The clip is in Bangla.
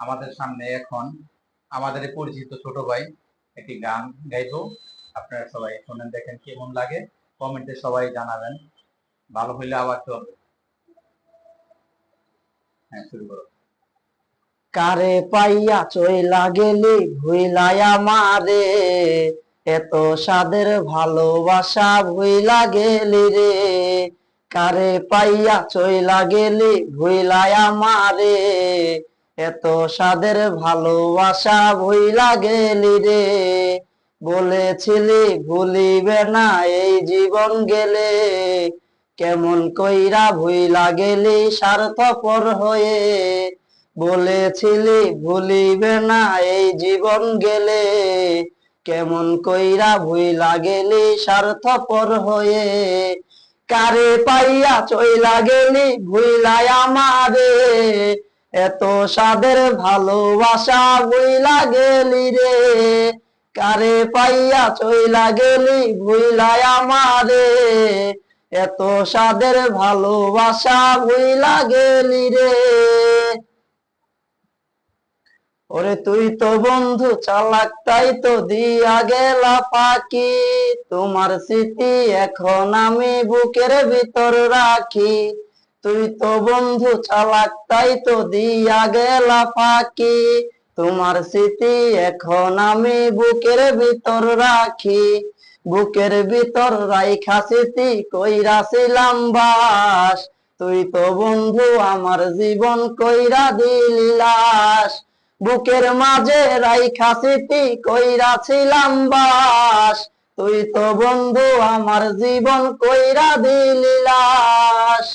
আমাদের সামনে এখন আমাদের পরিচিত ছোট ভাই একটি গান গাইবো। আপনারা সবাই শোনেন, দেখেন কেমন লাগে। কমেন্টে সবাই জানাবেন। ভালো হইলে আবার চলবে হ্যাঁ শুরু করো। কারে পাইয়া চইলা গেলি ভুইলায়া মারে এত সাদের ভালোবাসা ভুইলা গেলি রে। কারে পাইয়া চইলা গেলি ভুইলায়া মারে এত সাদের ভালোবাসা ভুইলা গেলি রে। বলেছিলি ভুলিবে না, এই জীবন গেলে। কেমন কইরা ভুইলা গেলি স্বার্থপর হয়ে। বলেছিলি ভুলিবে না, এই জীবন গেলে। কেমন কইরা ভুইলা গেলি স্বার্থপর হয়ে। কারে পাইয়া চইলা গেলি ভুইলাই আমারে। এত সাদের ভালোবাসা ভুইলা গেলি রে। কারে পাইয়া চইলা গেলি ভুইলাই আমারে। এত সাদের ভালোবাসা ভুইলা গেলি রে। ওরে তুই তো বন্ধু, চালাক তাই তো দিয়া গেলা পাখি। তোমার স্মৃতি এখন আমি বুকের ভিতর রাখি। তুই তো বন্ধু চালাক, তাই তো দিয়া গেলা পাখি তোমার স্মৃতি এখন আমি বুকের ভিতর রাখি। বুকের ভিতর রাইখা স্মৃতি কইরাছিলাম বাস। তুই তো বন্ধু আমার জীবন কইরা দিলি লাশ। বুকের মাঝে রাইখা স্মৃতি কইরাছিলাম বাস। তুই তো বন্ধু আমার জীবন কইরা দিলি লাশ।